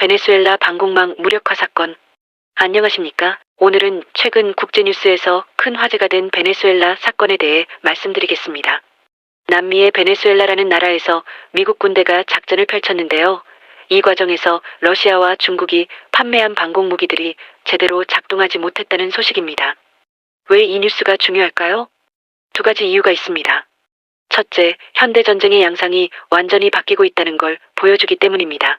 베네수엘라 방공망 무력화 사건. 안녕하십니까? 오늘은 최근 국제뉴스에서 큰 화제가 된 베네수엘라 사건에 대해 말씀드리겠습니다. 남미의 베네수엘라라는 나라에서 미국 군대가 작전을 펼쳤는데요. 이 과정에서 러시아와 중국이 판매한 방공 무기들이 제대로 작동하지 못했다는 소식입니다. 왜 이 뉴스가 중요할까요? 두 가지 이유가 있습니다. 첫째, 현대 전쟁의 양상이 완전히 바뀌고 있다는 걸 보여주기 때문입니다.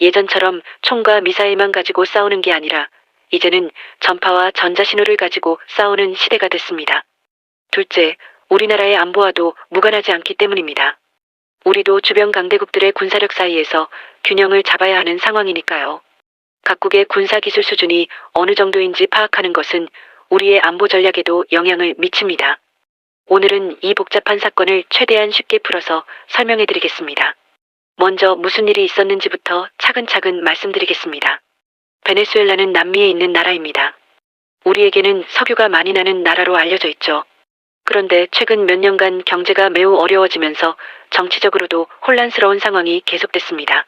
예전처럼 총과 미사일만 가지고 싸우는 게 아니라 이제는 전파와 전자신호를 가지고 싸우는 시대가 됐습니다. 둘째, 우리나라의 안보와도 무관하지 않기 때문입니다. 우리도 주변 강대국들의 군사력 사이에서 균형을 잡아야 하는 상황이니까요. 각국의 군사기술 수준이 어느 정도인지 파악하는 것은 우리의 안보 전략에도 영향을 미칩니다. 오늘은 이 복잡한 사건을 최대한 쉽게 풀어서 설명해 드리겠습니다. 먼저 무슨 일이 있었는지부터 차근차근 말씀드리겠습니다. 베네수엘라는 남미에 있는 나라입니다. 우리에게는 석유가 많이 나는 나라로 알려져 있죠. 그런데 최근 몇 년간 경제가 매우 어려워지면서 정치적으로도 혼란스러운 상황이 계속됐습니다.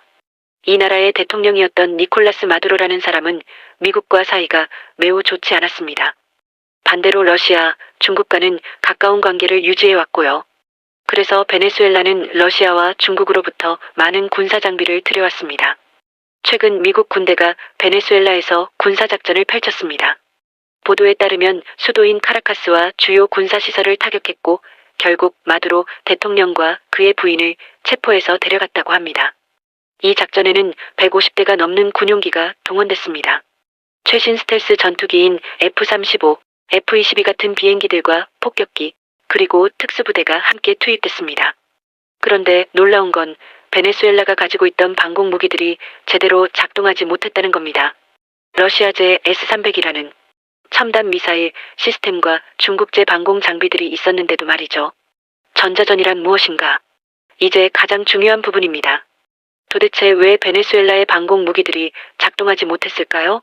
이 나라의 대통령이었던 니콜라스 마두로라는 사람은 미국과 사이가 매우 좋지 않았습니다. 반대로 러시아, 중국과는 가까운 관계를 유지해 왔고요. 그래서 베네수엘라는 러시아와 중국으로부터 많은 군사 장비를 들여왔습니다. 최근 미국 군대가 베네수엘라에서 군사작전을 펼쳤습니다. 보도에 따르면 수도인 카라카스와 주요 군사시설을 타격했고 결국 마두로 대통령과 그의 부인을 체포해서 데려갔다고 합니다. 이 작전에는 150대가 넘는 군용기가 동원됐습니다. 최신 스텔스 전투기인 F-35, F-22 같은 비행기들과 폭격기, 그리고 특수부대가 함께 투입됐습니다. 그런데 놀라운 건 베네수엘라가 가지고 있던 방공 무기들이 제대로 작동하지 못했다는 겁니다. 러시아제 S-300이라는 첨단 미사일 시스템과 중국제 방공 장비들이 있었는데도 말이죠. 전자전이란 무엇인가? 이제 가장 중요한 부분입니다. 도대체 왜 베네수엘라의 방공 무기들이 작동하지 못했을까요?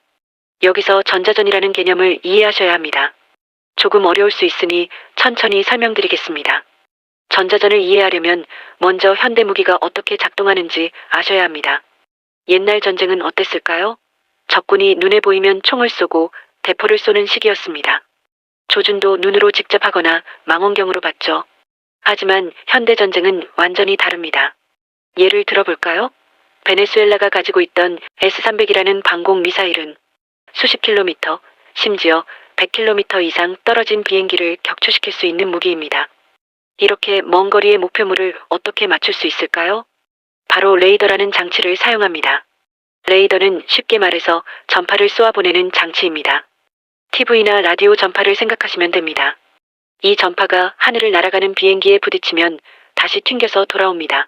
여기서 전자전이라는 개념을 이해하셔야 합니다. 조금 어려울 수 있으니 천천히 설명드리겠습니다. 전자전을 이해하려면 먼저 현대 무기가 어떻게 작동하는지 아셔야 합니다. 옛날 전쟁은 어땠을까요? 적군이 눈에 보이면 총을 쏘고 대포를 쏘는 시기였습니다. 조준도 눈으로 직접 하거나 망원경으로 봤죠. 하지만 현대 전쟁은 완전히 다릅니다. 예를 들어볼까요? 베네수엘라가 가지고 있던 S-300이라는 방공 미사일은 수십 킬로미터, 심지어 100km 이상 떨어진 비행기를 격추시킬 수 있는 무기입니다. 이렇게 먼 거리의 목표물을 어떻게 맞출 수 있을까요? 바로 레이더라는 장치를 사용합니다. 레이더는 쉽게 말해서 전파를 쏘아보내는 장치입니다. TV나 라디오 전파를 생각하시면 됩니다. 이 전파가 하늘을 날아가는 비행기에 부딪히면 다시 튕겨서 돌아옵니다.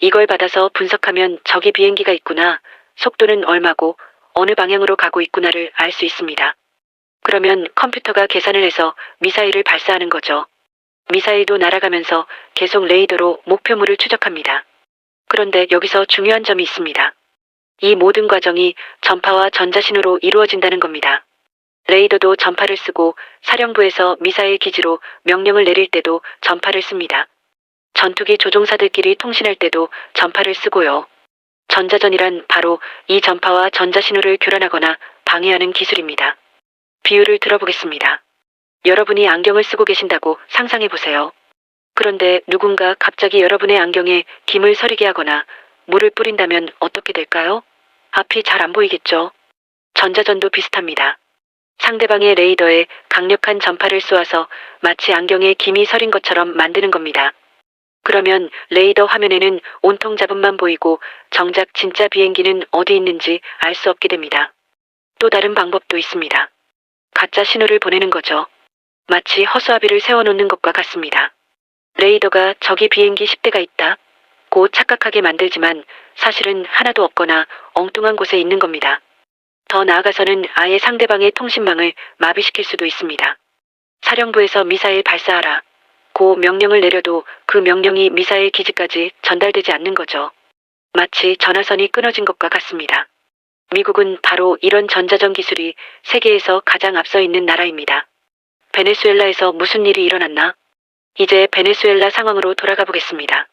이걸 받아서 분석하면 저기 비행기가 있구나, 속도는 얼마고 어느 방향으로 가고 있구나를 알 수 있습니다. 그러면 컴퓨터가 계산을 해서 미사일을 발사하는 거죠. 미사일도 날아가면서 계속 레이더로 목표물을 추적합니다. 그런데 여기서 중요한 점이 있습니다. 이 모든 과정이 전파와 전자신호로 이루어진다는 겁니다. 레이더도 전파를 쓰고 사령부에서 미사일 기지로 명령을 내릴 때도 전파를 씁니다. 전투기 조종사들끼리 통신할 때도 전파를 쓰고요. 전자전이란 바로 이 전파와 전자신호를 교란하거나 방해하는 기술입니다. 비유를 들어보겠습니다. 여러분이 안경을 쓰고 계신다고 상상해 보세요. 그런데 누군가 갑자기 여러분의 안경에 김을 서리게 하거나 물을 뿌린다면 어떻게 될까요? 앞이 잘 안 보이겠죠? 전자전도 비슷합니다. 상대방의 레이더에 강력한 전파를 쏘아서 마치 안경에 김이 서린 것처럼 만드는 겁니다. 그러면 레이더 화면에는 온통 잡음만 보이고 정작 진짜 비행기는 어디 있는지 알 수 없게 됩니다. 또 다른 방법도 있습니다. 가짜 신호를 보내는 거죠. 마치 허수아비를 세워놓는 것과 같습니다. 레이더가 저기 비행기 10대가 있다. 고 착각하게 만들지만 사실은 하나도 없거나 엉뚱한 곳에 있는 겁니다. 더 나아가서는 아예 상대방의 통신망을 마비시킬 수도 있습니다. 사령부에서 미사일 발사하라. 고 명령을 내려도 그 명령이 미사일 기지까지 전달되지 않는 거죠. 마치 전화선이 끊어진 것과 같습니다. 미국은 바로 이런 전자전 기술이 세계에서 가장 앞서 있는 나라입니다. 베네수엘라에서 무슨 일이 일어났나? 이제 베네수엘라 상황으로 돌아가 보겠습니다.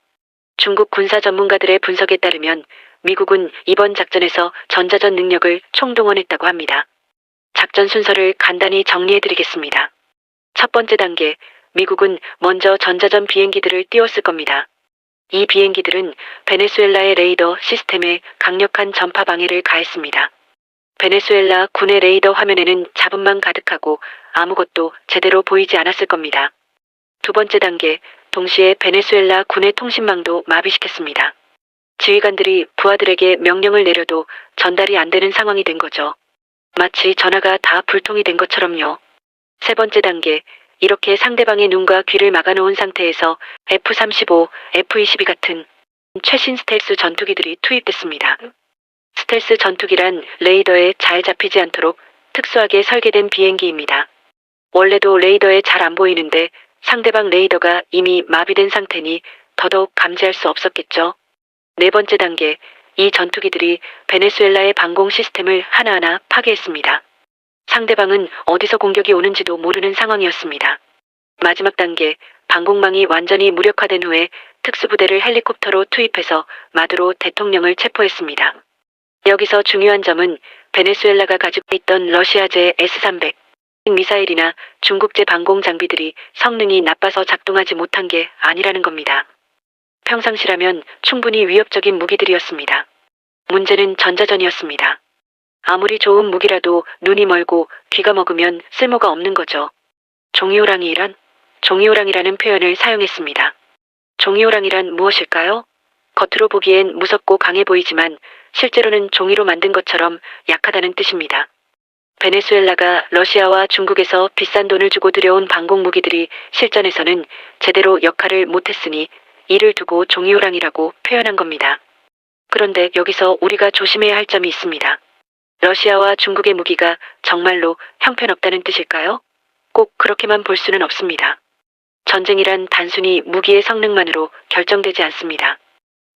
중국 군사 전문가들의 분석에 따르면 미국은 이번 작전에서 전자전 능력을 총동원했다고 합니다. 작전 순서를 간단히 정리해드리겠습니다. 첫 번째 단계, 미국은 먼저 전자전 비행기들을 띄웠을 겁니다. 이 비행기들은 베네수엘라의 레이더 시스템에 강력한 전파 방해를 가했습니다. 베네수엘라 군의 레이더 화면에는 잡음만 가득하고 아무것도 제대로 보이지 않았을 겁니다. 두 번째 단계, 동시에 베네수엘라 군의 통신망도 마비시켰습니다. 지휘관들이 부하들에게 명령을 내려도 전달이 안 되는 상황이 된 거죠. 마치 전화가 다 불통이 된 것처럼요. 세 번째 단계, 이렇게 상대방의 눈과 귀를 막아놓은 상태에서 F-35, F-22 같은 최신 스텔스 전투기들이 투입됐습니다. 스텔스 전투기란 레이더에 잘 잡히지 않도록 특수하게 설계된 비행기입니다. 원래도 레이더에 잘 안 보이는데 상대방 레이더가 이미 마비된 상태니 더더욱 감지할 수 없었겠죠. 네 번째 단계, 이 전투기들이 베네수엘라의 방공 시스템을 하나하나 파괴했습니다. 상대방은 어디서 공격이 오는지도 모르는 상황이었습니다. 마지막 단계, 방공망이 완전히 무력화된 후에 특수부대를 헬리콥터로 투입해서 마두로 대통령을 체포했습니다. 여기서 중요한 점은 베네수엘라가 가지고 있던 러시아제 S-300 미사일이나 중국제 방공 장비들이 성능이 나빠서 작동하지 못한 게 아니라는 겁니다. 평상시라면 충분히 위협적인 무기들이었습니다. 문제는 전자전이었습니다. 아무리 좋은 무기라도 눈이 멀고 귀가 먹으면 쓸모가 없는 거죠. 종이호랑이란 종이호랑이라는 표현을 사용했습니다. 종이호랑이란 무엇일까요? 겉으로 보기엔 무섭고 강해 보이지만 실제로는 종이로 만든 것처럼 약하다는 뜻입니다. 베네수엘라가 러시아와 중국에서 비싼 돈을 주고 들여온 방공 무기들이 실전에서는 제대로 역할을 못했으니 이를 두고 종이호랑이라고 표현한 겁니다. 그런데 여기서 우리가 조심해야 할 점이 있습니다. 러시아와 중국의 무기가 정말로 형편없다는 뜻일까요? 꼭 그렇게만 볼 수는 없습니다. 전쟁이란 단순히 무기의 성능만으로 결정되지 않습니다.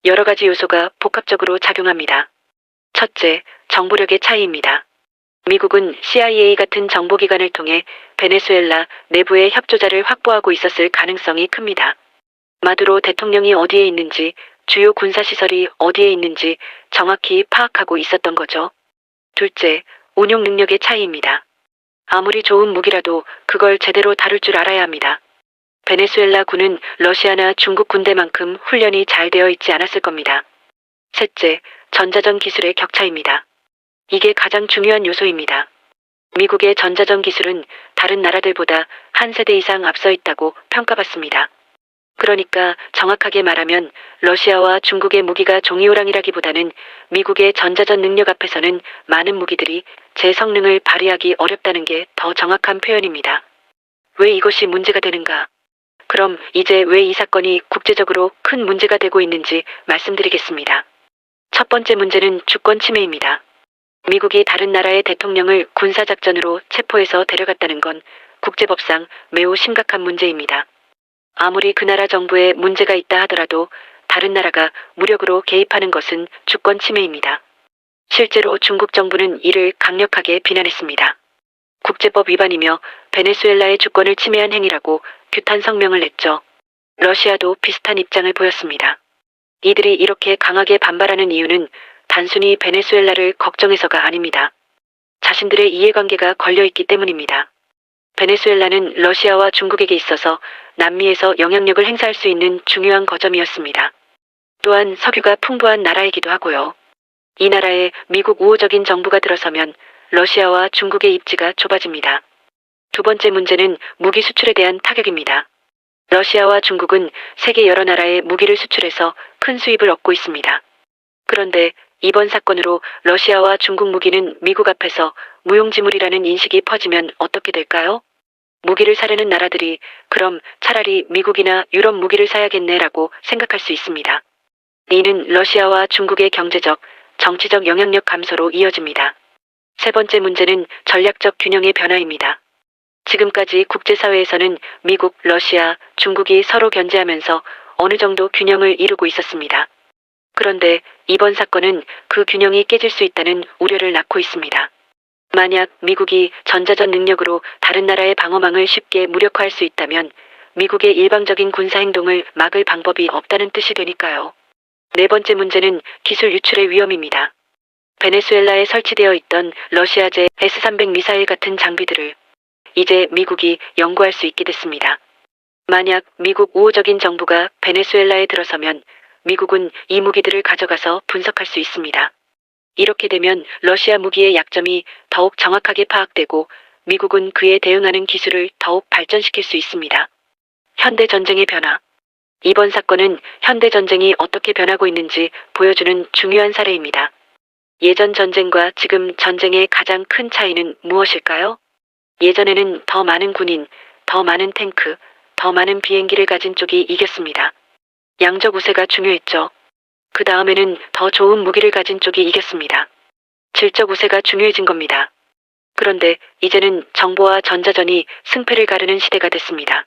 여러 가지 요소가 복합적으로 작용합니다. 첫째, 정보력의 차이입니다. 미국은 CIA 같은 정보기관을 통해 베네수엘라 내부의 협조자를 확보하고 있었을 가능성이 큽니다. 마두로 대통령이 어디에 있는지, 주요 군사시설이 어디에 있는지 정확히 파악하고 있었던 거죠. 둘째, 운용 능력의 차이입니다. 아무리 좋은 무기라도 그걸 제대로 다룰 줄 알아야 합니다. 베네수엘라 군은 러시아나 중국 군대만큼 훈련이 잘 되어 있지 않았을 겁니다. 셋째, 전자전 기술의 격차입니다. 이게 가장 중요한 요소입니다. 미국의 전자전 기술은 다른 나라들보다 한 세대 이상 앞서 있다고 평가받습니다. 그러니까 정확하게 말하면 러시아와 중국의 무기가 종이호랑이라기보다는 미국의 전자전 능력 앞에서는 많은 무기들이 제 성능을 발휘하기 어렵다는 게 더 정확한 표현입니다. 왜 이것이 문제가 되는가? 그럼 이제 왜 이 사건이 국제적으로 큰 문제가 되고 있는지 말씀드리겠습니다. 첫 번째 문제는 주권 침해입니다. 미국이 다른 나라의 대통령을 군사작전으로 체포해서 데려갔다는 건 국제법상 매우 심각한 문제입니다. 아무리 그 나라 정부에 문제가 있다 하더라도 다른 나라가 무력으로 개입하는 것은 주권 침해입니다. 실제로 중국 정부는 이를 강력하게 비난했습니다. 국제법 위반이며 베네수엘라의 주권을 침해한 행위라고 규탄 성명을 냈죠. 러시아도 비슷한 입장을 보였습니다. 이들이 이렇게 강하게 반발하는 이유는 단순히 베네수엘라를 걱정해서가 아닙니다. 자신들의 이해관계가 걸려있기 때문입니다. 베네수엘라는 러시아와 중국에게 있어서 남미에서 영향력을 행사할 수 있는 중요한 거점이었습니다. 또한 석유가 풍부한 나라이기도 하고요. 이 나라에 미국 우호적인 정부가 들어서면 러시아와 중국의 입지가 좁아집니다. 두 번째 문제는 무기 수출에 대한 타격입니다. 러시아와 중국은 세계 여러 나라에 무기를 수출해서 큰 수입을 얻고 있습니다. 그런데 이번 사건으로 러시아와 중국 무기는 미국 앞에서 무용지물이라는 인식이 퍼지면 어떻게 될까요? 무기를 사려는 나라들이 그럼 차라리 미국이나 유럽 무기를 사야겠네라고 생각할 수 있습니다. 이는 러시아와 중국의 경제적, 정치적 영향력 감소로 이어집니다. 세 번째 문제는 전략적 균형의 변화입니다. 지금까지 국제사회에서는 미국, 러시아, 중국이 서로 견제하면서 어느 정도 균형을 이루고 있었습니다. 그런데 이번 사건은 그 균형이 깨질 수 있다는 우려를 낳고 있습니다. 만약 미국이 전자전 능력으로 다른 나라의 방어망을 쉽게 무력화할 수 있다면 미국의 일방적인 군사 행동을 막을 방법이 없다는 뜻이 되니까요. 네 번째 문제는 기술 유출의 위험입니다. 베네수엘라에 설치되어 있던 러시아제 S-300 미사일 같은 장비들을 이제 미국이 연구할 수 있게 됐습니다. 만약 미국 우호적인 정부가 베네수엘라에 들어서면 미국은 이 무기들을 가져가서 분석할 수 있습니다. 이렇게 되면 러시아 무기의 약점이 더욱 정확하게 파악되고 미국은 그에 대응하는 기술을 더욱 발전시킬 수 있습니다. 현대 전쟁의 변화. 이번 사건은 현대 전쟁이 어떻게 변하고 있는지 보여주는 중요한 사례입니다. 예전 전쟁과 지금 전쟁의 가장 큰 차이는 무엇일까요? 예전에는 더 많은 군인, 더 많은 탱크, 더 많은 비행기를 가진 쪽이 이겼습니다. 양적 우세가 중요했죠. 그 다음에는 더 좋은 무기를 가진 쪽이 이겼습니다. 질적 우세가 중요해진 겁니다. 그런데 이제는 정보와 전자전이 승패를 가르는 시대가 됐습니다.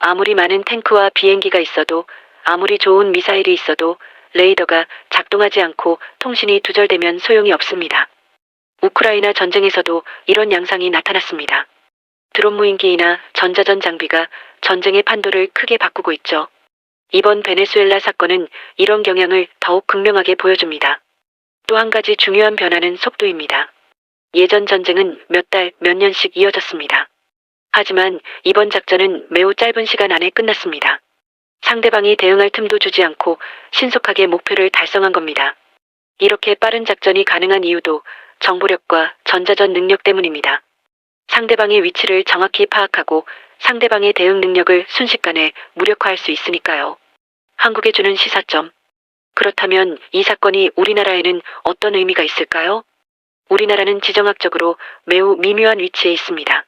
아무리 많은 탱크와 비행기가 있어도 아무리 좋은 미사일이 있어도 레이더가 작동하지 않고 통신이 두절되면 소용이 없습니다. 우크라이나 전쟁에서도 이런 양상이 나타났습니다. 드론 무인기이나 전자전 장비가 전쟁의 판도를 크게 바꾸고 있죠. 이번 베네수엘라 사건은 이런 경향을 더욱 극명하게 보여줍니다. 또 한 가지 중요한 변화는 속도입니다. 예전 전쟁은 몇 달, 몇 년씩 이어졌습니다. 하지만 이번 작전은 매우 짧은 시간 안에 끝났습니다. 상대방이 대응할 틈도 주지 않고 신속하게 목표를 달성한 겁니다. 이렇게 빠른 작전이 가능한 이유도 정보력과 전자전 능력 때문입니다. 상대방의 위치를 정확히 파악하고 상대방의 대응 능력을 순식간에 무력화할 수 있으니까요. 한국에 주는 시사점. 그렇다면 이 사건이 우리나라에는 어떤 의미가 있을까요? 우리나라는 지정학적으로 매우 미묘한 위치에 있습니다.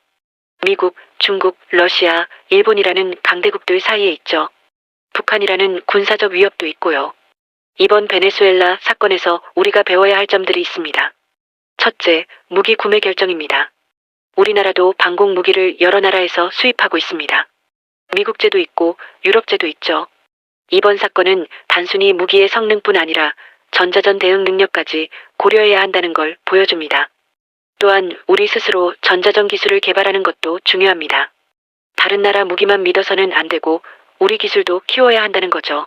미국, 중국, 러시아, 일본이라는 강대국들 사이에 있죠. 북한이라는 군사적 위협도 있고요. 이번 베네수엘라 사건에서 우리가 배워야 할 점들이 있습니다. 첫째, 무기 구매 결정입니다. 우리나라도 방공 무기를 여러 나라에서 수입하고 있습니다. 미국제도 있고 유럽제도 있죠. 이번 사건은 단순히 무기의 성능뿐 아니라 전자전 대응 능력까지 고려해야 한다는 걸 보여줍니다. 또한 우리 스스로 전자전 기술을 개발하는 것도 중요합니다. 다른 나라 무기만 믿어서는 안 되고 우리 기술도 키워야 한다는 거죠.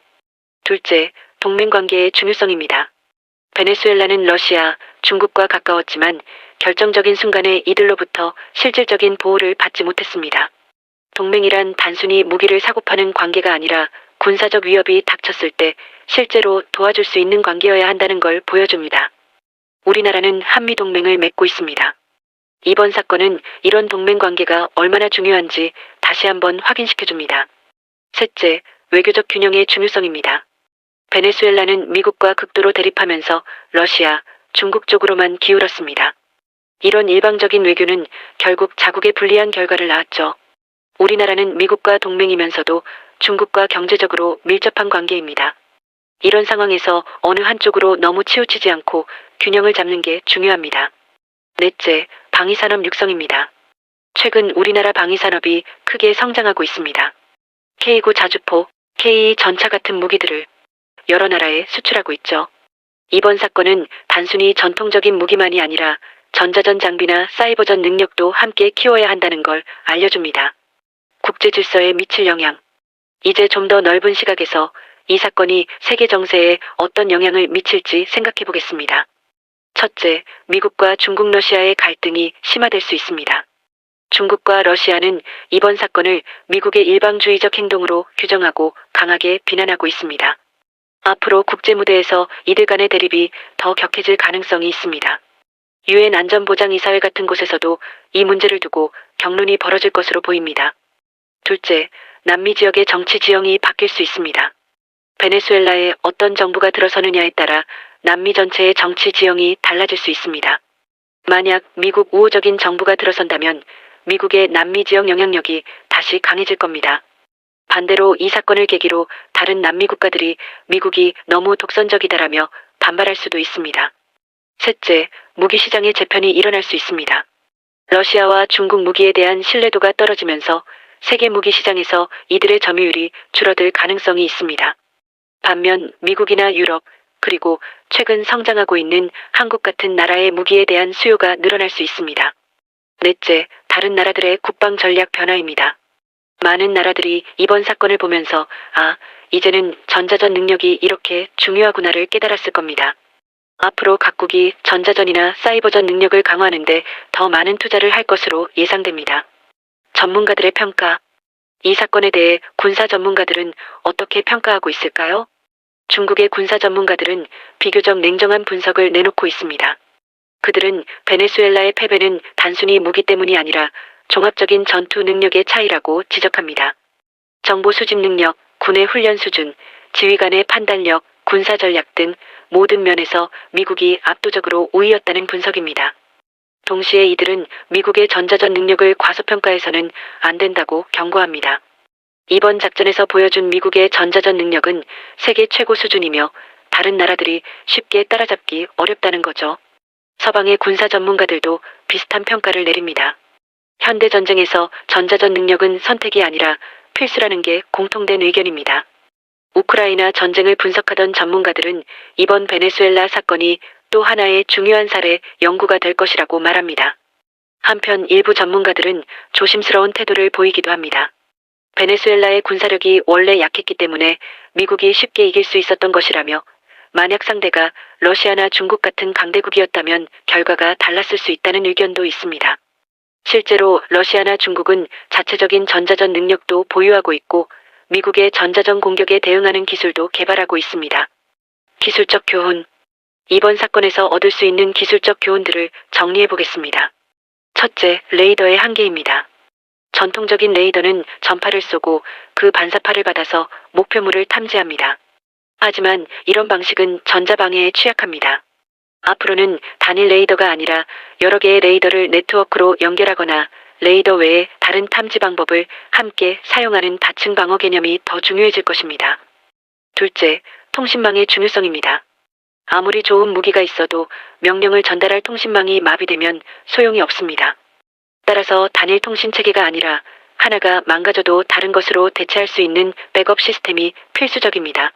둘째, 동맹 관계의 중요성입니다. 베네수엘라는 러시아, 중국과 가까웠지만 결정적인 순간에 이들로부터 실질적인 보호를 받지 못했습니다. 동맹이란 단순히 무기를 사고 파는 관계가 아니라 군사적 위협이 닥쳤을 때 실제로 도와줄 수 있는 관계여야 한다는 걸 보여줍니다. 우리나라는 한미 동맹을 맺고 있습니다. 이번 사건은 이런 동맹 관계가 얼마나 중요한지 다시 한번 확인시켜줍니다. 셋째, 외교적 균형의 중요성입니다. 베네수엘라는 미국과 극도로 대립하면서 러시아, 중국 쪽으로만 기울었습니다. 이런 일방적인 외교는 결국 자국에 불리한 결과를 낳았죠. 우리나라는 미국과 동맹이면서도 중국과 경제적으로 밀접한 관계입니다. 이런 상황에서 어느 한쪽으로 너무 치우치지 않고 균형을 잡는 게 중요합니다. 넷째, 방위산업 육성입니다. 최근 우리나라 방위산업이 크게 성장하고 있습니다. K9 자주포, K2 전차 같은 무기들을 여러 나라에 수출하고 있죠. 이번 사건은 단순히 전통적인 무기만이 아니라 전자전 장비나 사이버전 능력도 함께 키워야 한다는 걸 알려줍니다. 국제 질서에 미칠 영향. 이제 좀 더 넓은 시각에서 이 사건이 세계 정세에 어떤 영향을 미칠지 생각해 보겠습니다. 첫째, 미국과 중국 러시아의 갈등이 심화될 수 있습니다. 중국과 러시아는 이번 사건을 미국의 일방주의적 행동으로 규정하고 강하게 비난하고 있습니다. 앞으로 국제 무대에서 이들 간의 대립이 더 격해질 가능성이 있습니다. 유엔 안전보장이사회 같은 곳에서도 이 문제를 두고 경론이 벌어질 것으로 보입니다. 둘째, 남미 지역의 정치 지형이 바뀔 수 있습니다. 베네수엘라에 어떤 정부가 들어서느냐에 따라 남미 전체의 정치 지형이 달라질 수 있습니다. 만약 미국 우호적인 정부가 들어선다면 미국의 남미 지역 영향력이 다시 강해질 겁니다. 반대로 이 사건을 계기로 다른 남미 국가들이 미국이 너무 독선적이다라며 반발할 수도 있습니다. 셋째, 무기 시장의 재편이 일어날 수 있습니다. 러시아와 중국 무기에 대한 신뢰도가 떨어지면서 세계 무기 시장에서 이들의 점유율이 줄어들 가능성이 있습니다. 반면 미국이나 유럽, 그리고 최근 성장하고 있는 한국 같은 나라의 무기에 대한 수요가 늘어날 수 있습니다. 넷째, 다른 나라들의 국방 전략 변화입니다. 많은 나라들이 이번 사건을 보면서 아, 이제는 전자전 능력이 이렇게 중요하구나를 깨달았을 겁니다. 앞으로 각국이 전자전이나 사이버전 능력을 강화하는데 더 많은 투자를 할 것으로 예상됩니다. 전문가들의 평가. 이 사건에 대해 군사 전문가들은 어떻게 평가하고 있을까요? 중국의 군사 전문가들은 비교적 냉정한 분석을 내놓고 있습니다. 그들은 베네수엘라의 패배는 단순히 무기 때문이 아니라 종합적인 전투 능력의 차이라고 지적합니다. 정보 수집 능력, 군의 훈련 수준, 지휘관의 판단력, 군사 전략 등 모든 면에서 미국이 압도적으로 우위였다는 분석입니다. 동시에 이들은 미국의 전자전 능력을 과소평가해서는 안 된다고 경고합니다. 이번 작전에서 보여준 미국의 전자전 능력은 세계 최고 수준이며 다른 나라들이 쉽게 따라잡기 어렵다는 거죠. 서방의 군사 전문가들도 비슷한 평가를 내립니다. 현대 전쟁에서 전자전 능력은 선택이 아니라 필수라는 게 공통된 의견입니다. 우크라이나 전쟁을 분석하던 전문가들은 이번 베네수엘라 사건이 또 하나의 중요한 사례 연구가 될 것이라고 말합니다. 한편 일부 전문가들은 조심스러운 태도를 보이기도 합니다. 베네수엘라의 군사력이 원래 약했기 때문에 미국이 쉽게 이길 수 있었던 것이라며 만약 상대가 러시아나 중국 같은 강대국이었다면 결과가 달랐을 수 있다는 의견도 있습니다. 실제로 러시아나 중국은 자체적인 전자전 능력도 보유하고 있고 미국의 전자전 공격에 대응하는 기술도 개발하고 있습니다. 기술적 교훈. 이번 사건에서 얻을 수 있는 기술적 교훈들을 정리해 보겠습니다. 첫째, 레이더의 한계입니다. 전통적인 레이더는 전파를 쏘고 그 반사파를 받아서 목표물을 탐지합니다. 하지만 이런 방식은 전자방해에 취약합니다. 앞으로는 단일 레이더가 아니라 여러 개의 레이더를 네트워크로 연결하거나 레이더 외에 다른 탐지 방법을 함께 사용하는 다층 방어 개념이 더 중요해질 것입니다. 둘째, 통신망의 중요성입니다. 아무리 좋은 무기가 있어도 명령을 전달할 통신망이 마비되면 소용이 없습니다. 따라서 단일 통신 체계가 아니라 하나가 망가져도 다른 것으로 대체할 수 있는 백업 시스템이 필수적입니다.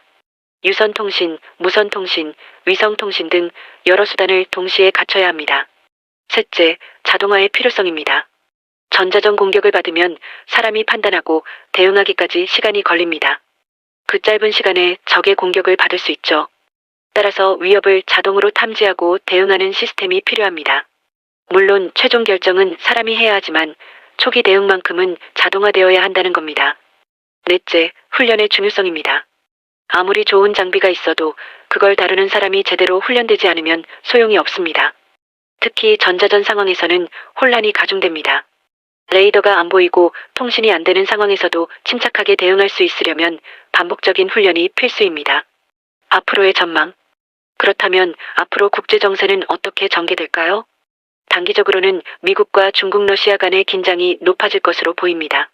유선 통신, 무선 통신, 위성 통신 등 여러 수단을 동시에 갖춰야 합니다. 셋째, 자동화의 필요성입니다. 전자전 공격을 받으면 사람이 판단하고 대응하기까지 시간이 걸립니다. 그 짧은 시간에 적의 공격을 받을 수 있죠. 따라서 위협을 자동으로 탐지하고 대응하는 시스템이 필요합니다. 물론 최종 결정은 사람이 해야 하지만 초기 대응만큼은 자동화되어야 한다는 겁니다. 넷째, 훈련의 중요성입니다. 아무리 좋은 장비가 있어도 그걸 다루는 사람이 제대로 훈련되지 않으면 소용이 없습니다. 특히 전자전 상황에서는 혼란이 가중됩니다. 레이더가 안 보이고 통신이 안 되는 상황에서도 침착하게 대응할 수 있으려면 반복적인 훈련이 필수입니다. 앞으로의 전망. 그렇다면 앞으로 국제 정세는 어떻게 전개될까요? 단기적으로는 미국과 중국 러시아 간의 긴장이 높아질 것으로 보입니다.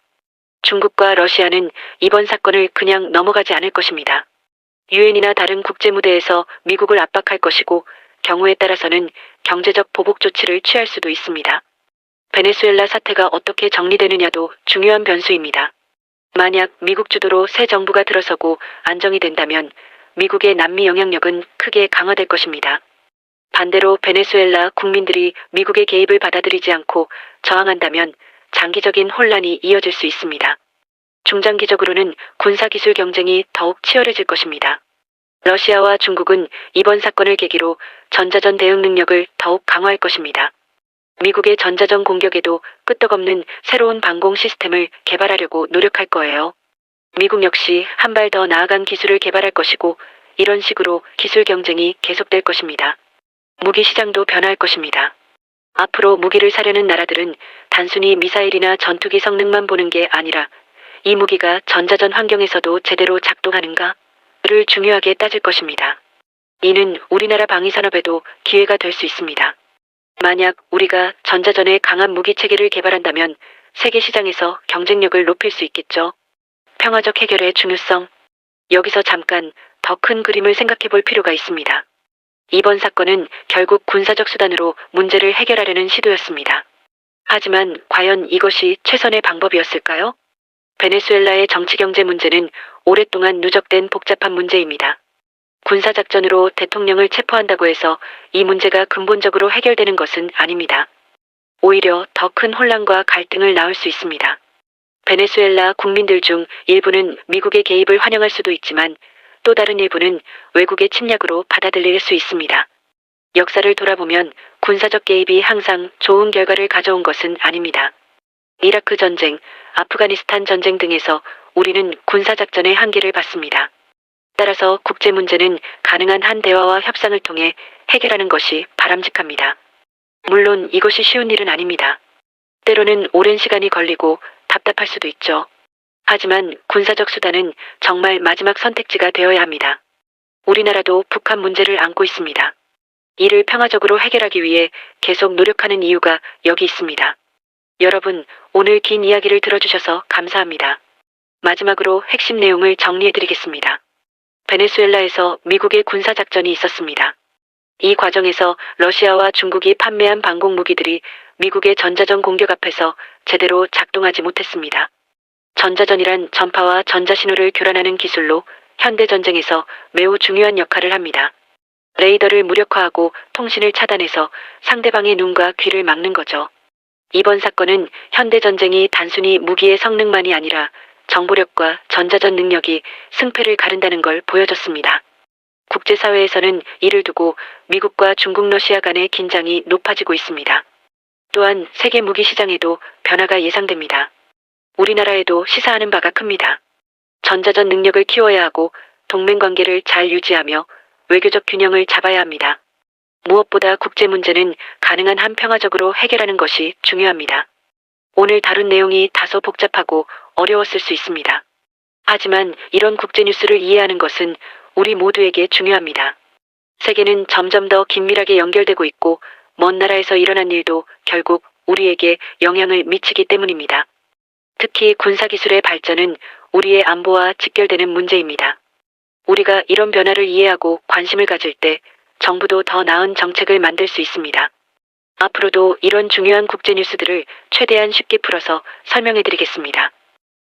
중국과 러시아는 이번 사건을 그냥 넘어가지 않을 것입니다. 유엔이나 다른 국제 무대에서 미국을 압박할 것이고 경우에 따라서는 경제적 보복 조치를 취할 수도 있습니다. 베네수엘라 사태가 어떻게 정리되느냐도 중요한 변수입니다. 만약 미국 주도로 새 정부가 들어서고 안정이 된다면 미국의 남미 영향력은 크게 강화될 것입니다. 반대로 베네수엘라 국민들이 미국의 개입을 받아들이지 않고 저항한다면 장기적인 혼란이 이어질 수 있습니다. 중장기적으로는 군사기술 경쟁이 더욱 치열해질 것입니다. 러시아와 중국은 이번 사건을 계기로 전자전 대응 능력을 더욱 강화할 것입니다. 미국의 전자전 공격에도 끄떡없는 새로운 방공 시스템을 개발하려고 노력할 거예요. 미국 역시 한 발 더 나아간 기술을 개발할 것이고 이런 식으로 기술 경쟁이 계속될 것입니다. 무기 시장도 변화할 것입니다. 앞으로 무기를 사려는 나라들은 단순히 미사일이나 전투기 성능만 보는 게 아니라 이 무기가 전자전 환경에서도 제대로 작동하는가를 중요하게 따질 것입니다. 이는 우리나라 방위산업에도 기회가 될 수 있습니다. 만약 우리가 전자전에 강한 무기 체계를 개발한다면 세계 시장에서 경쟁력을 높일 수 있겠죠. 평화적 해결의 중요성. 여기서 잠깐 더 큰 그림을 생각해 볼 필요가 있습니다. 이번 사건은 결국 군사적 수단으로 문제를 해결하려는 시도였습니다. 하지만 과연 이것이 최선의 방법이었을까요? 베네수엘라의 정치 경제 문제는 오랫동안 누적된 복잡한 문제입니다. 군사작전으로 대통령을 체포한다고 해서 이 문제가 근본적으로 해결되는 것은 아닙니다. 오히려 더 큰 혼란과 갈등을 낳을 수 있습니다. 베네수엘라 국민들 중 일부는 미국의 개입을 환영할 수도 있지만 또 다른 일부는 외국의 침략으로 받아들일 수 있습니다. 역사를 돌아보면 군사적 개입이 항상 좋은 결과를 가져온 것은 아닙니다. 이라크 전쟁, 아프가니스탄 전쟁 등에서 우리는 군사작전의 한계를 봤습니다. 따라서 국제 문제는 가능한 한 대화와 협상을 통해 해결하는 것이 바람직합니다. 물론 이것이 쉬운 일은 아닙니다. 때로는 오랜 시간이 걸리고 답답할 수도 있죠. 하지만 군사적 수단은 정말 마지막 선택지가 되어야 합니다. 우리나라도 북한 문제를 안고 있습니다. 이를 평화적으로 해결하기 위해 계속 노력하는 이유가 여기 있습니다. 여러분, 오늘 긴 이야기를 들어주셔서 감사합니다. 마지막으로 핵심 내용을 정리해드리겠습니다. 베네수엘라에서 미국의 군사작전이 있었습니다. 이 과정에서 러시아와 중국이 판매한 방공 무기들이 미국의 전자전 공격 앞에서 제대로 작동하지 못했습니다. 전자전이란 전파와 전자신호를 교란하는 기술로 현대전쟁에서 매우 중요한 역할을 합니다. 레이더를 무력화하고 통신을 차단해서 상대방의 눈과 귀를 막는 거죠. 이번 사건은 현대전쟁이 단순히 무기의 성능만이 아니라 정보력과 전자전 능력이 승패를 가른다는 걸 보여줬습니다. 국제사회에서는 이를 두고 미국과 중국 러시아 간의 긴장이 높아지고 있습니다. 또한 세계 무기 시장에도 변화가 예상됩니다. 우리나라에도 시사하는 바가 큽니다. 전자전 능력을 키워야 하고 동맹 관계를 잘 유지하며 외교적 균형을 잡아야 합니다. 무엇보다 국제 문제는 가능한 한 평화적으로 해결하는 것이 중요합니다. 오늘 다룬 내용이 다소 복잡하고 어려웠을 수 있습니다. 하지만 이런 국제 뉴스를 이해하는 것은 우리 모두에게 중요합니다. 세계는 점점 더 긴밀하게 연결되고 있고 먼 나라에서 일어난 일도 결국 우리에게 영향을 미치기 때문입니다. 특히 군사기술의 발전은 우리의 안보와 직결되는 문제입니다. 우리가 이런 변화를 이해하고 관심을 가질 때 정부도 더 나은 정책을 만들 수 있습니다. 앞으로도 이런 중요한 국제 뉴스들을 최대한 쉽게 풀어서 설명해 드리겠습니다.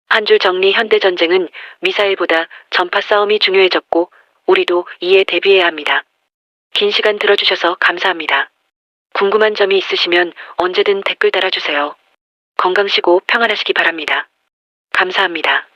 한 줄 정리 현대 전쟁은 미사일보다 전파 싸움이 중요해졌고 우리도 이에 대비해야 합니다. 긴 시간 들어주셔서 감사합니다. 궁금한 점이 있으시면 언제든 댓글 달아주세요. 건강시고 평안하시기 바랍니다. 감사합니다.